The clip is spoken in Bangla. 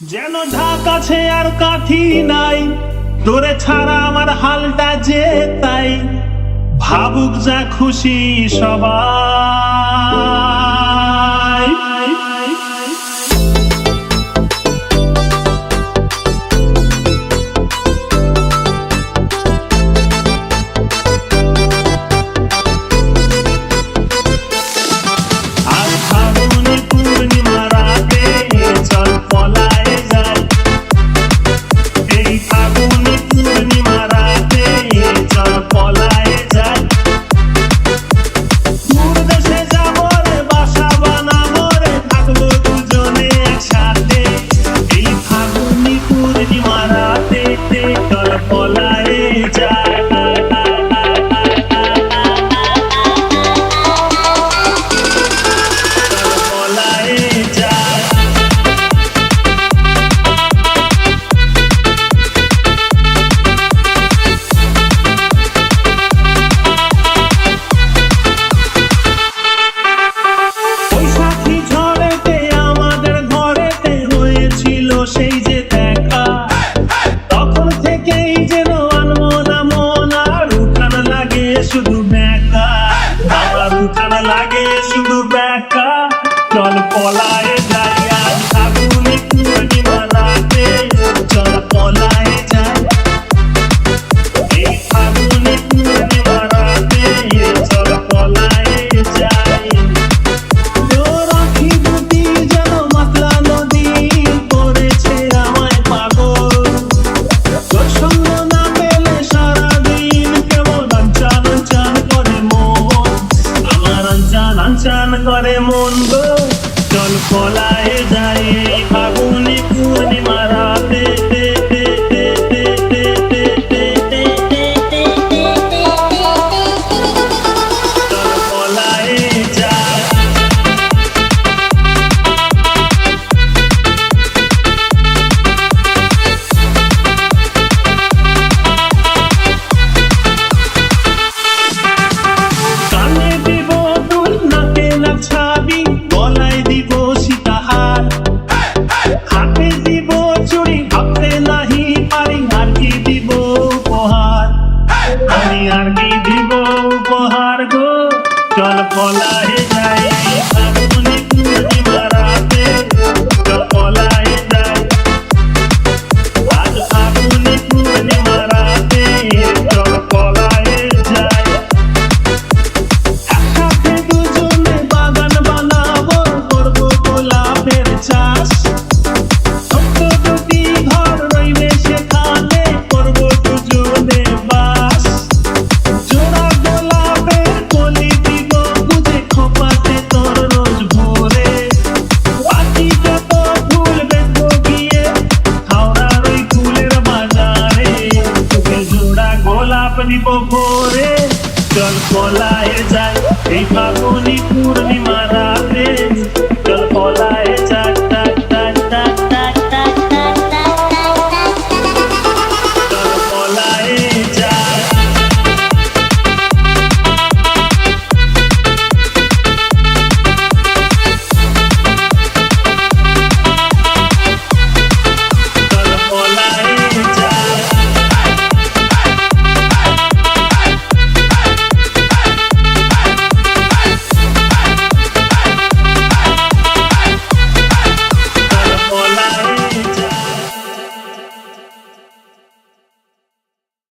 যেন ঢাক আছে আর কাঠি নাই। তোরে ছাড়া আমার হালটা যে তাই। ভাবুক যা খুশি সবাই লাগে শুধু ব্যাকা চল পলা আনচান আনচান করে মন গো। চল পলায় যাই পূর্ণিমারা time. ধাপ নিব ভোরে চল কোলায় যাই এই ফাগুনি